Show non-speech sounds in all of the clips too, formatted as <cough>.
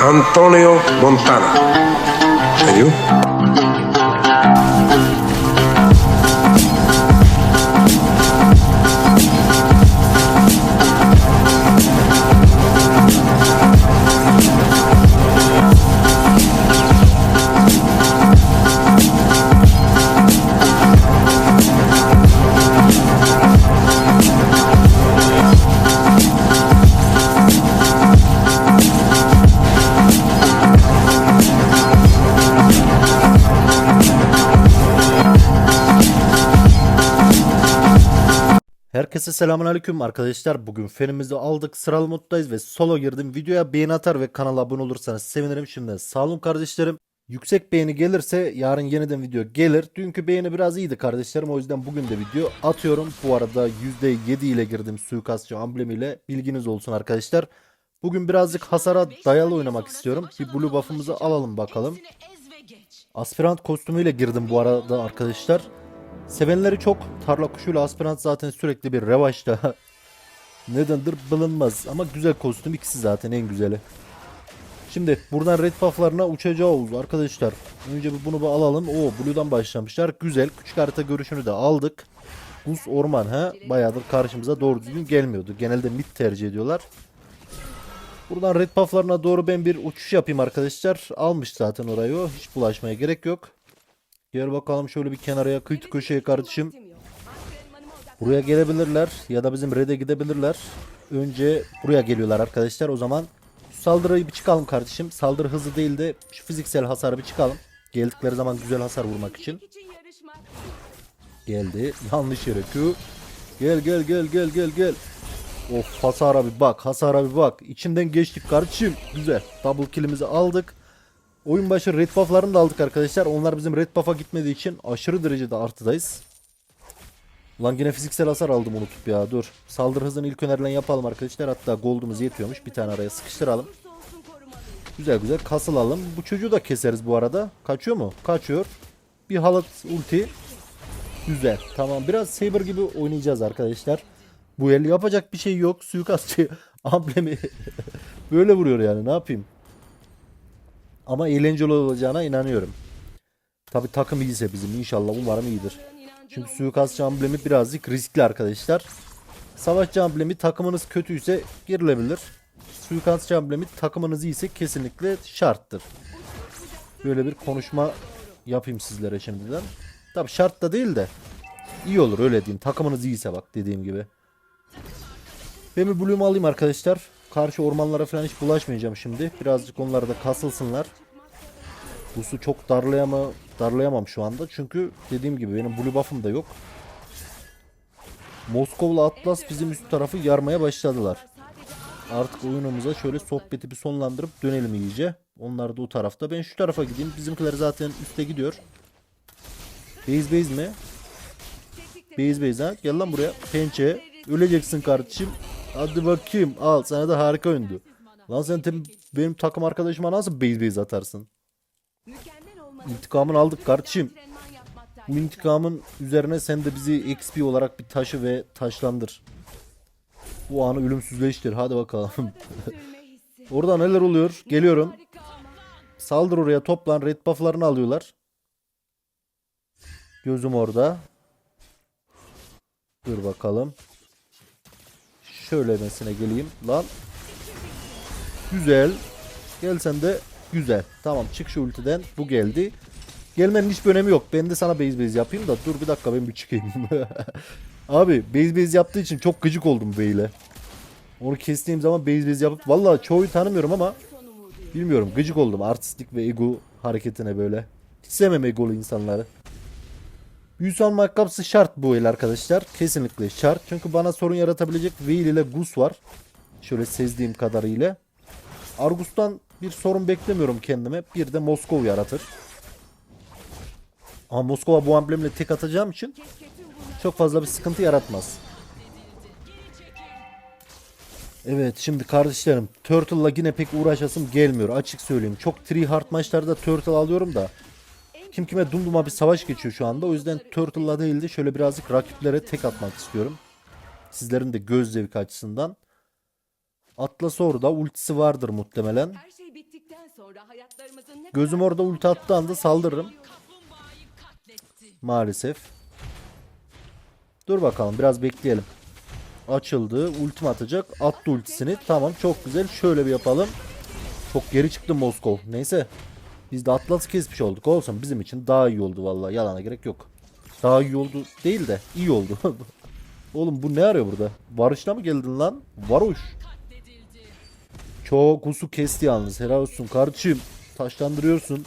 Antonio Montana. And you? Herkese selamünaleyküm arkadaşlar. Bugün fenimizi aldık. Sıralı moddayız ve solo girdim. Videoya beğeni atar ve kanala abone olursanız sevinirim. Şimdiden sağ olun kardeşlerim. Yüksek beğeni gelirse yarın yeniden video gelir. Dünkü beğeni biraz iyiydi kardeşlerim. O yüzden bugün de video atıyorum. Bu arada %7 ile girdim suikastçı amblemiyle. Bilginiz olsun arkadaşlar. Bugün birazcık hasara dayalı oynamak istiyorum. Bir blue buff'ımızı alalım bakalım. Aspirant kostümüyle girdim bu arada arkadaşlar. Sevenleri çok. Tarla kuşuyla aspirant zaten sürekli bir revaçta. <laughs> Nedendir bilinmez. Ama güzel kostüm ikisi zaten en güzeli. Şimdi buradan red buff'larına uçacağız arkadaşlar. Önce bir bunu bir alalım. Oo Blue'dan başlamışlar. Güzel. Küçük harita görüşünü de aldık. Buz orman ha. Bayağıdır karşımıza doğru düzgün gelmiyordu. Genelde mid tercih ediyorlar. Buradan red buff'larına doğru ben bir uçuş yapayım arkadaşlar. Almış zaten orayı o. Hiç bulaşmaya gerek yok. Gel bakalım şöyle bir kenaraya kıyı köşeye kardeşim. Buraya gelebilirler ya da bizim red'e gidebilirler. Önce buraya geliyorlar arkadaşlar. O zaman saldırıyı bir çıkalım kardeşim. Saldırı hızı değil de şu fiziksel hasarı bir çıkalım. Geldikleri zaman güzel hasar vurmak için. Geldi. Yanlış yere Q. Gel gel gel gel gel gel. Of hasara bir bak hasara bir bak. İçinden geçtik kardeşim. Güzel. Double kill'imizi aldık. Oyun başı red buff'larını da aldık arkadaşlar. Onlar bizim red buff'a gitmediği için aşırı derecede artıdayız. Lan yine fiziksel hasar aldım unutup ya dur. Saldırı hızını ilk önerilen yapalım arkadaşlar. Hatta gold'umuz yetiyormuş. Bir tane araya sıkıştıralım. Güzel güzel kasılalım. Bu çocuğu da keseriz bu arada. Kaçıyor mu? Kaçıyor. Bir halat ulti. Güzel. Tamam biraz Saber gibi oynayacağız arkadaşlar. Bu el yapacak bir şey yok. Suikastçı <laughs> amblemi <laughs> böyle vuruyor yani ne yapayım. Ama eğlenceli olacağına inanıyorum. Tabi takım iyiyse bizim inşallah umarım iyidir. Çünkü suikastçı amblemi birazcık riskli arkadaşlar. Savaşçı amblemi takımınız kötüyse girilebilir. Suikastçı amblemi takımınız iyiyse kesinlikle şarttır. Böyle bir konuşma yapayım sizlere şimdiden. Tabi şart da değil de iyi olur öyle diyeyim. Takımınız iyiyse bak dediğim gibi. Ben bir Bloom'u alayım arkadaşlar. Karşı ormanlara falan hiç bulaşmayacağım şimdi. Birazcık onlar da kasılsınlar. Bu su çok darlayama, darlayamam şu anda. Çünkü dediğim gibi benim blue buff'ım da yok. Moskov'la Atlas bizim üst tarafı yarmaya başladılar. Artık oyunumuza şöyle sohbeti bir sonlandırıp dönelim iyice. Onlar da o tarafta. Ben şu tarafa gideyim. Bizimkiler zaten üste gidiyor. Base base mi? Base base ha. Gel lan buraya. Pençe. Öleceksin kardeşim. Hadi bakayım. Al sana da harika oyundu. Lan sen tem- benim takım arkadaşıma nasıl base base atarsın? İntikamını aldık kardeşim. Bu intikamın üzerine sen de bizi XP olarak bir taşı ve taşlandır. Bu anı ölümsüzleştir. Hadi bakalım. <laughs> Orada neler oluyor? Geliyorum. Saldır oraya toplan. Red buff'larını alıyorlar. Gözüm orada. Dur bakalım. Şöyle mesine geleyim. Lan. Güzel. Gel sen de. Güzel. Tamam çık şu ultiden. Bu geldi. Gelmenin hiçbir önemi yok. Ben de sana base base yapayım da. Dur bir dakika ben bir çıkayım. <laughs> Abi base base yaptığı için çok gıcık oldum beyle. Onu kestiğim zaman base base yapıp. Valla çoğu tanımıyorum ama. Bilmiyorum gıcık oldum. Artistik ve ego hareketine böyle. Hiç sevmem egolu insanları. Büyüsü alma kapısı şart bu el arkadaşlar. Kesinlikle şart. Çünkü bana sorun yaratabilecek Veil ile Gus var. Şöyle sezdiğim kadarıyla. Argus'tan bir sorun beklemiyorum kendime. Bir de Moskov yaratır. Ama Moskova bu amblemle tek atacağım için çok fazla bir sıkıntı yaratmaz. Evet şimdi kardeşlerim Turtle'la yine pek uğraşasım gelmiyor açık söyleyeyim. Çok three hard maçlarda Turtle alıyorum da kim kime dumduma bir savaş geçiyor şu anda. O yüzden Turtle'la değil de şöyle birazcık rakiplere tek atmak istiyorum. Sizlerin de göz zevki açısından. Atlas orada ultisi vardır muhtemelen. Şey Gözüm orada ulti attığı anda saldırırım. Maalesef. Dur bakalım biraz bekleyelim. Açıldı. Ultim atacak. Attı ultisini. Tamam çok güzel. Şöyle bir yapalım. Çok geri çıktı Moskov. Neyse. Biz de Atlas'ı kesmiş olduk. Olsun bizim için daha iyi oldu vallahi. Yalana gerek yok. Daha iyi oldu değil de iyi oldu. <laughs> Oğlum bu ne arıyor burada? Varışla mı geldin lan? Varoş. Çok usu kesti yalnız. Helal olsun kardeşim. Taşlandırıyorsun.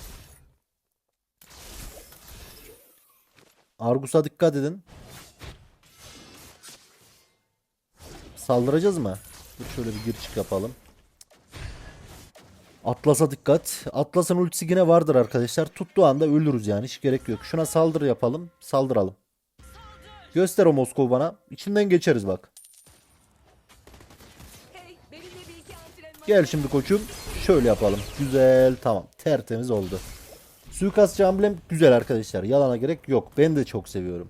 Argus'a dikkat edin. Saldıracağız mı? Şöyle bir gir çık yapalım. Atlas'a dikkat. Atlas'ın ultisi yine vardır arkadaşlar. Tuttuğu anda ölürüz yani. Hiç gerek yok. Şuna saldırı yapalım. Saldıralım. Göster o Moskov bana. İçinden geçeriz bak. Gel şimdi koçum. Şöyle yapalım. Güzel tamam. Tertemiz oldu. Suikastçı amblem güzel arkadaşlar. Yalana gerek yok. Ben de çok seviyorum.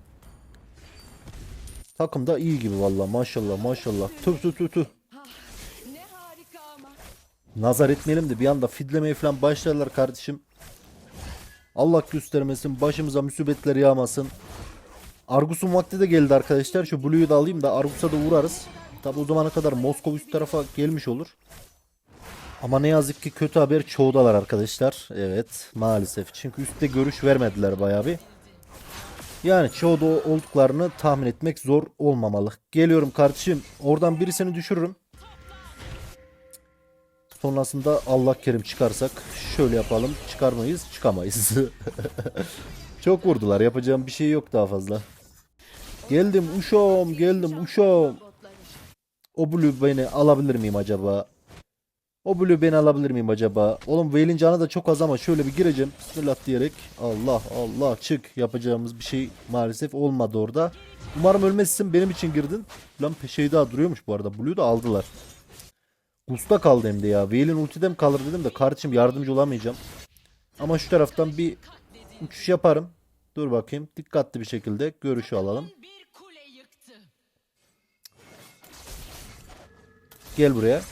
Takım da iyi gibi valla maşallah maşallah. Tüh tüh tüh tüh. Nazar etmeyelim de bir anda fidlemeye falan başlarlar kardeşim. Allah göstermesin. Başımıza musibetler yağmasın. Argus'un vakti de geldi arkadaşlar. Şu Blue'yu da alayım da Argus'a da uğrarız. Tabi o zamana kadar Moskova üst tarafa gelmiş olur. Ama ne yazık ki kötü haber çoğudalar arkadaşlar. Evet maalesef. Çünkü üstte görüş vermediler bayağı bir. Yani çoğuda olduklarını tahmin etmek zor olmamalı. Geliyorum kardeşim. Oradan birisini düşürürüm. Sonrasında Allah kerim çıkarsak şöyle yapalım. Çıkar mıyız? Çıkamayız. <laughs> Çok vurdular. Yapacağım bir şey yok daha fazla. Geldim uşağım geldim uşağım. O blue beni alabilir miyim acaba? O blue beni alabilir miyim acaba? Oğlum Vayne'in canı da çok az ama şöyle bir gireceğim. Bismillah diyerek. Allah Allah çık. Yapacağımız bir şey maalesef olmadı orada. Umarım ölmezsin benim için girdin. Lan şey daha duruyormuş bu arada. Blue da aldılar. Gusta kaldı hem de ya. Vayne'in ultide mi kalır dedim de kardeşim yardımcı olamayacağım. Ama şu taraftan bir uçuş yaparım. Dur bakayım. Dikkatli bir şekilde görüşü alalım. Gel buraya.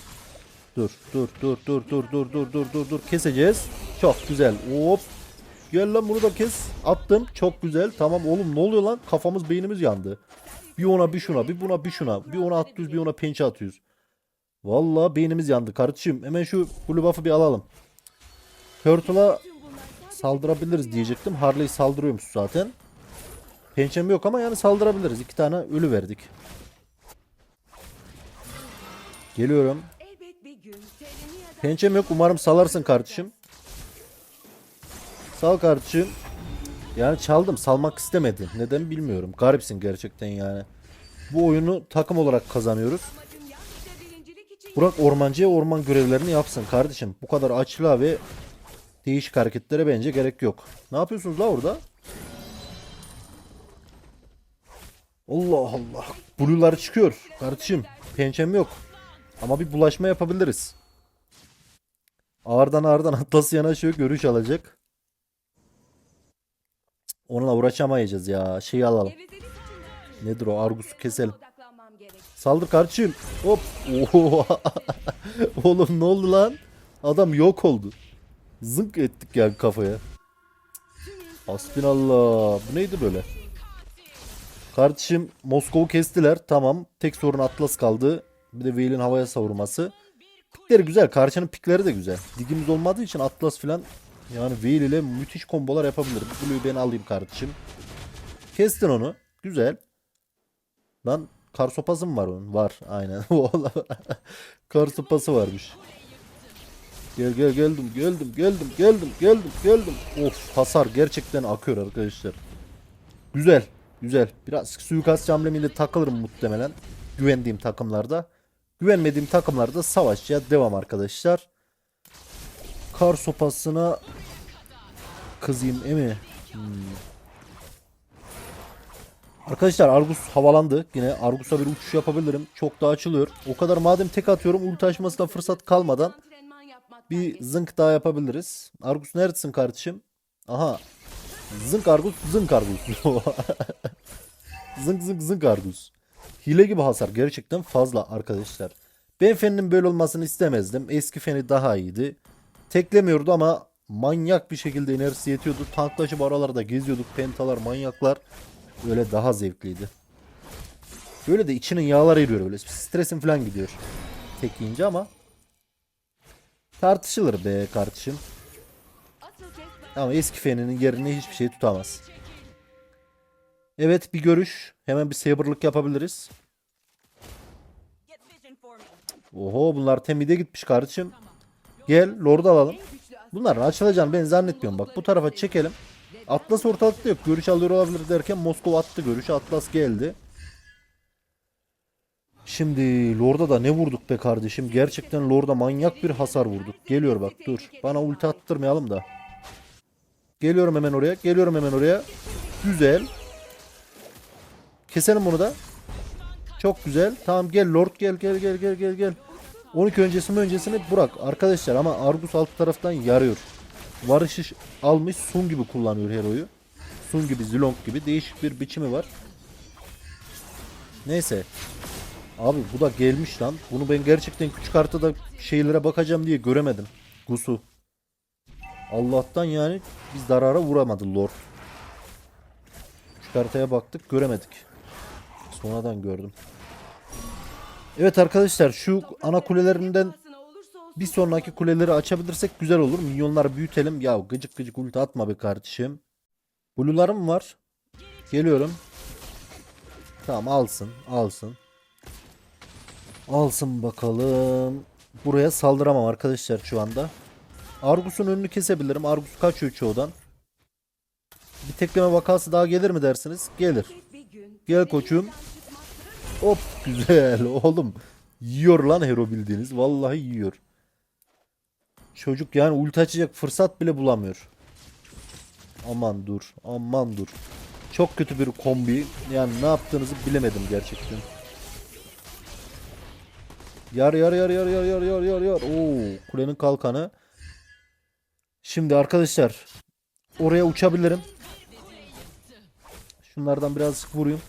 Dur dur dur dur dur dur dur dur dur dur keseceğiz. Çok güzel. Hop. Gel lan bunu da kes. Attım. Çok güzel. Tamam oğlum ne oluyor lan? Kafamız beynimiz yandı. Bir ona bir şuna bir buna bir şuna. Bir ona atıyoruz bir ona pençe atıyoruz. Vallahi beynimiz yandı kardeşim. Hemen şu blue buff'ı bir alalım. Turtle'a saldırabiliriz diyecektim. Harley saldırıyormuş zaten. Pençem yok ama yani saldırabiliriz. İki tane ölü verdik. Geliyorum. Pençem yok. Umarım salarsın kardeşim. Sal kardeşim. Yani çaldım. Salmak istemedi. Neden bilmiyorum. Garipsin gerçekten yani. Bu oyunu takım olarak kazanıyoruz. Burak ormancıya orman görevlerini yapsın kardeşim. Bu kadar açlığa ve değişik hareketlere bence gerek yok. Ne yapıyorsunuz la orada? Allah Allah. Blue'lar çıkıyor kardeşim. Pençem yok. Ama bir bulaşma yapabiliriz. Ağırdan ağırdan <laughs> Atlas yanaşıyor. Görüş alacak. Onunla uğraşamayacağız ya. Şeyi alalım. Nedir o? Argus'u keselim. Saldır kardeşim. Hop. Oo. <laughs> Oğlum ne oldu lan? Adam yok oldu. Zınk ettik ya kafaya. Hasbinallah. Bu neydi böyle? Kardeşim Moskov'u kestiler. Tamam. Tek sorun Atlas kaldı. Bir de Veil'in havaya savurması. Pikleri güzel. Karşının pikleri de güzel. Digimiz olmadığı için Atlas filan yani Veil ile müthiş kombolar yapabilir. Bu Blue'yu ben alayım kardeşim. Kestin onu. Güzel. Lan kar sopası mı var onun? Var aynen. <laughs> kar sopası varmış. Gel gel geldim geldim geldim geldim geldim geldim. Of hasar gerçekten akıyor arkadaşlar. Güzel güzel. Biraz suikast amblemiyle takılırım muhtemelen. Güvendiğim takımlarda. Güvenmediğim takımlarda savaşçıya devam arkadaşlar. Kar sopasına kızayım emi. Hmm. Arkadaşlar Argus havalandı. Yine Argus'a bir uçuş yapabilirim. Çok da açılıyor. O kadar madem tek atıyorum ulti açmasına fırsat kalmadan bir zınk daha yapabiliriz. Argus neredesin kardeşim? Aha. Zınk Argus, zınk Argus. <laughs> zınk zınk zınk Argus. Hile gibi hasar gerçekten fazla arkadaşlar. Ben Fen'in böyle olmasını istemezdim. Eski Fen'i daha iyiydi. Teklemiyordu ama manyak bir şekilde enerjisi yetiyordu. Tanklaşıp aralarda geziyorduk. Pentalar, manyaklar. Öyle daha zevkliydi. Böyle de içinin yağları eriyor böyle. Stresin falan gidiyor. Tek yiyince ama tartışılır be kardeşim. Ama eski feninin yerini hiçbir şey tutamaz. Evet bir görüş. Hemen bir saber'lık yapabiliriz. Oho bunlar temide gitmiş kardeşim. Gel lord'u alalım. Bunların açılacağını ben zannetmiyorum. Bak bu tarafa çekelim. Atlas ortalıkta yok. Görüş alıyor olabilir derken Moskova attı görüşü. Atlas geldi. Şimdi Lord'a da ne vurduk be kardeşim. Gerçekten Lord'a manyak bir hasar vurduk. Geliyor bak dur. Bana ulti attırmayalım da. Geliyorum hemen oraya. Geliyorum hemen oraya. Güzel. Keselim bunu da. Çok güzel. Tamam gel Lord gel gel gel gel gel gel. 12 öncesi mi öncesini bırak arkadaşlar ama Argus alt taraftan yarıyor. Varışış almış Sun gibi kullanıyor Hero'yu. Sun gibi Zilong gibi değişik bir biçimi var. Neyse. Abi bu da gelmiş lan. Bunu ben gerçekten küçük haritada şeylere bakacağım diye göremedim. Gusu. Allah'tan yani biz zarara vuramadı Lord. Küçük haritaya baktık göremedik. Sonradan gördüm. Evet arkadaşlar şu ana kulelerinden bir sonraki kuleleri açabilirsek güzel olur. Minyonları büyütelim. Ya gıcık gıcık ulti atma be kardeşim. Blue'larım var. Geliyorum. Tamam alsın. Alsın. Alsın bakalım. Buraya saldıramam arkadaşlar şu anda. Argus'un önünü kesebilirim. Argus kaçıyor çoğudan. Bir tekleme vakası daha gelir mi dersiniz? Gelir. Gel koçum. Hop güzel <laughs> oğlum. Yiyor lan hero bildiğiniz. Vallahi yiyor. Çocuk yani ulti açacak fırsat bile bulamıyor. Aman dur. Aman dur. Çok kötü bir kombi. Yani ne yaptığınızı bilemedim gerçekten. Yar yar yar yar yar yar yar yar yar. Oo, kulenin kalkanı. Şimdi arkadaşlar oraya uçabilirim. Şunlardan birazcık vurayım.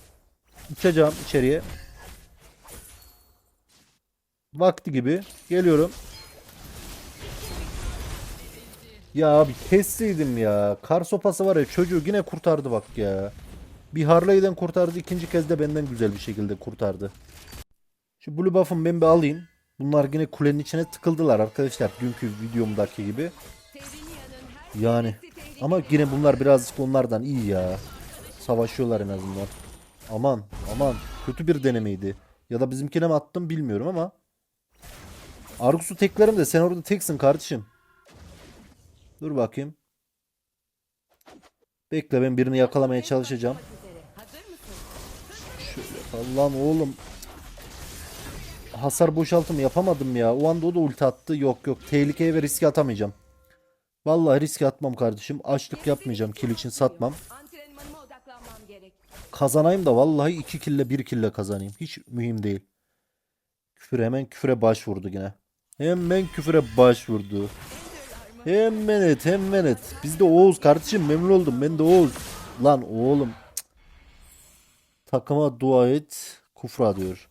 Uçacağım içeriye. Vakti gibi. Geliyorum. Ya abi kesseydim ya. Kar sopası var ya çocuğu yine kurtardı bak ya. Bir Harley'den kurtardı. ikinci kez de benden güzel bir şekilde kurtardı. Şu blue buff'ımı ben bir alayım. Bunlar yine kulenin içine tıkıldılar arkadaşlar. Dünkü videomdaki gibi. Yani. Ama yine bunlar birazcık onlardan iyi ya. Savaşıyorlar en azından. Aman aman kötü bir denemeydi. Ya da bizimkine mi attım bilmiyorum ama. Argus'u teklerim de sen orada teksin kardeşim. Dur bakayım. Bekle ben birini yakalamaya çalışacağım. Mısın? Allah'ım oğlum. Hasar boşaltım yapamadım ya. O anda o da ulti attı. Yok yok tehlikeye ve riske atamayacağım. Vallahi riske atmam kardeşim. Açlık yapmayacağım. Kill için satmam. Kazanayım da vallahi 2 kille 1 kille kazanayım. Hiç mühim değil. Küfür hemen küfüre başvurdu yine. Hemen küfüre başvurdu. Hemen et hemen et. Biz de Oğuz kardeşim memnun oldum. Ben de Oğuz. Lan oğlum. Takıma dua et. Kufra diyor.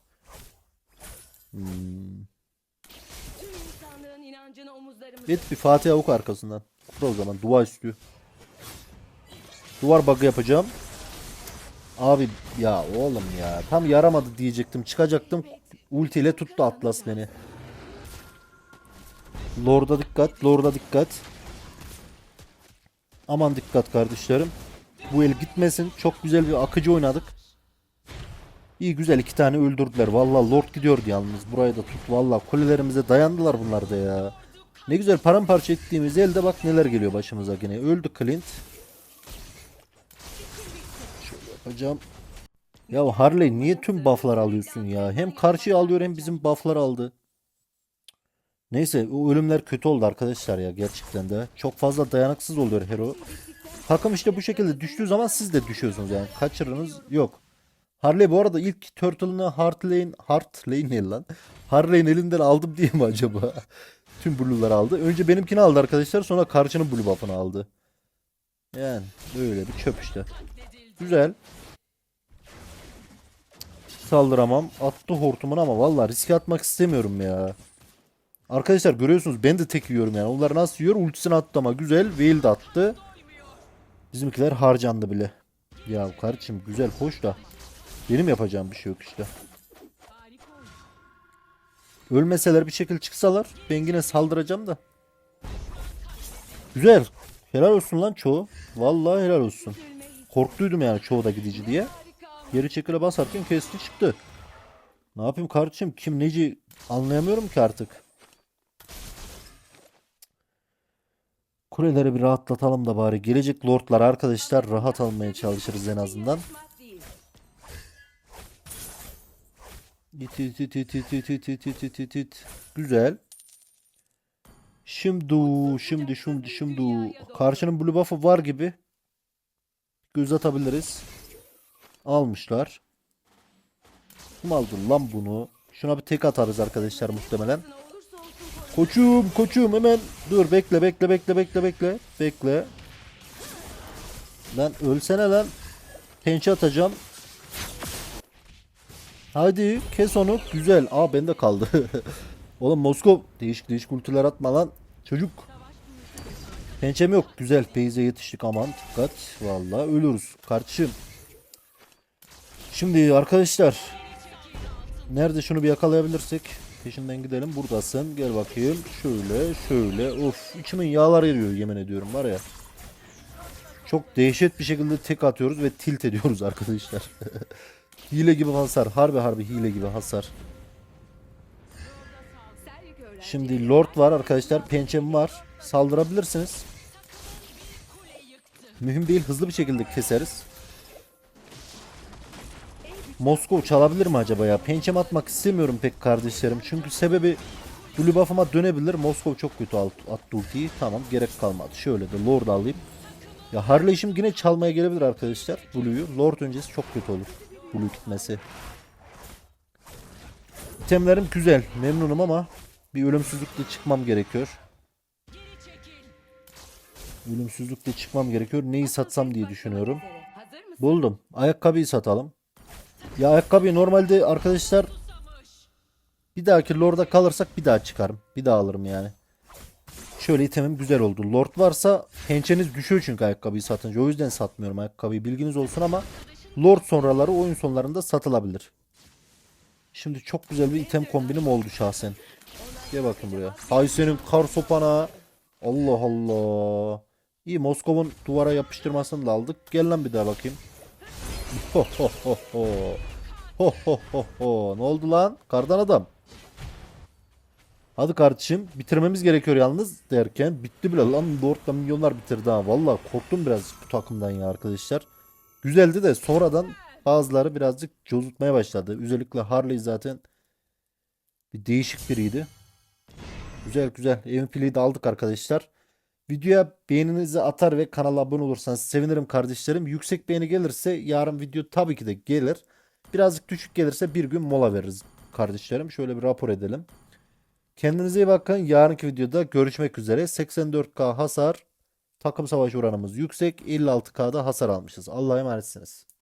Hmm. Et bir Fatih Avuk arkasından. Kufra o zaman. Dua istiyor. Duvar bug'ı yapacağım. Abi ya oğlum ya. Tam yaramadı diyecektim. Çıkacaktım. Ulti ile tuttu Atlas beni. Lord'a dikkat. Lord'a dikkat. Aman dikkat kardeşlerim. Bu el gitmesin. Çok güzel bir akıcı oynadık. İyi güzel iki tane öldürdüler. Vallahi Lord gidiyordu yalnız. Burayı da tut. Vallahi kulelerimize dayandılar bunlar da ya. Ne güzel paramparça ettiğimiz elde bak neler geliyor başımıza yine. Öldü Clint. Şöyle yapacağım. Ya Harley niye tüm buff'lar alıyorsun ya? Hem karşıya alıyor hem bizim buff'ları aldı. Neyse o ölümler kötü oldu arkadaşlar ya gerçekten de. Çok fazla dayanıksız oluyor hero. Takım işte bu şekilde düştüğü zaman siz de düşüyorsunuz yani. Kaçırınız yok. Harley bu arada ilk Turtle'ını Heartlane, Heartlane ne lan? Harley'in elinden aldım diye mi acaba? <laughs> Tüm blue'ları aldı. Önce benimkini aldı arkadaşlar sonra karşının blue buff'ını aldı. Yani böyle bir çöp işte. Güzel. Saldıramam. Attı hortumunu ama vallahi riske atmak istemiyorum ya. Arkadaşlar görüyorsunuz ben de tek yiyorum yani. Onlar nasıl yiyor? Ultisini attı ama güzel. Veil de attı. Bizimkiler harcandı bile. Ya kardeşim güzel hoş da. Benim yapacağım bir şey yok işte. Ölmeseler bir şekilde çıksalar ben yine saldıracağım da. Güzel. Helal olsun lan çoğu. Vallahi helal olsun. Korktuydum yani çoğu da gidici diye. Geri çekile basarken kesti çıktı. Ne yapayım kardeşim? Kim neci anlayamıyorum ki artık. Kuleleri bir rahatlatalım da bari. Gelecek lordlar arkadaşlar rahat almaya çalışırız en azından. Güzel. Şimdi, şimdi, şimdi, şimdi. Karşının blue buff'ı var gibi. Göz atabiliriz. Almışlar. Kim aldı lan bunu? Şuna bir tek atarız arkadaşlar muhtemelen. Koçum koçum hemen dur bekle bekle bekle bekle bekle bekle. Lan ölsene lan. Pençe atacağım. Hadi kes onu. Güzel. Aa bende kaldı. <laughs> Oğlum Moskov değişik değişik ultiler atma lan. Çocuk. Pençem yok. Güzel. Peyze yetiştik aman. Dikkat. Vallahi ölürüz. Kardeşim. Şimdi arkadaşlar. Nerede şunu bir yakalayabilirsek. Peşinden gidelim. Buradasın. Gel bakayım. Şöyle şöyle. Of içimin yağlar eriyor yemin ediyorum var ya. Çok dehşet bir şekilde tek atıyoruz ve tilt ediyoruz <laughs> arkadaşlar. <laughs> hile gibi hasar. Harbi harbi hile gibi hasar. Şimdi Lord var arkadaşlar. Pençem var. Saldırabilirsiniz. Mühim değil. Hızlı bir şekilde keseriz. Moskov çalabilir mi acaba ya? Pençem atmak istemiyorum pek kardeşlerim. Çünkü sebebi Blue buff'ıma dönebilir. Moskov çok kötü alt- attı ultiyi. Tamam gerek kalmadı. Şöyle de Lord alayım. Ya Harley işim yine çalmaya gelebilir arkadaşlar. Blue'yu. Lord öncesi çok kötü olur. Blue gitmesi. İtemlerim güzel. Memnunum ama bir ölümsüzlükle çıkmam gerekiyor. Ölümsüzlükle çıkmam gerekiyor. Neyi satsam diye düşünüyorum. Buldum. Ayakkabıyı satalım. Ya ayakkabıyı normalde arkadaşlar bir dahaki Lord'a kalırsak bir daha çıkarım. Bir daha alırım yani. Şöyle itemim güzel oldu. Lord varsa pençeniz düşüyor çünkü ayakkabıyı satınca. O yüzden satmıyorum ayakkabıyı. Bilginiz olsun ama Lord sonraları oyun sonlarında satılabilir. Şimdi çok güzel bir item kombinim oldu şahsen. Gel bakın buraya. Hay senin kar sopana. Allah Allah. İyi Moskov'un duvara yapıştırmasını da aldık. Gel lan bir daha bakayım. Ho ho ho ho. Ho ho ho ho. Ne oldu lan? Kardan adam. Hadi kardeşim bitirmemiz gerekiyor yalnız derken bitti bile lan Lord'la milyonlar bitirdi ha. Valla korktum biraz bu takımdan ya arkadaşlar. Güzeldi de sonradan bazıları birazcık cozutmaya başladı. Özellikle Harley zaten bir değişik biriydi. Güzel güzel. MVP'liği de aldık arkadaşlar. Videoya beğeninizi atar ve kanala abone olursanız sevinirim kardeşlerim. Yüksek beğeni gelirse yarın video tabii ki de gelir. Birazcık düşük gelirse bir gün mola veririz kardeşlerim. Şöyle bir rapor edelim. Kendinize iyi bakın. Yarınki videoda görüşmek üzere. 84k hasar. Takım savaş oranımız yüksek. 56k'da hasar almışız. Allah'a emanetsiniz.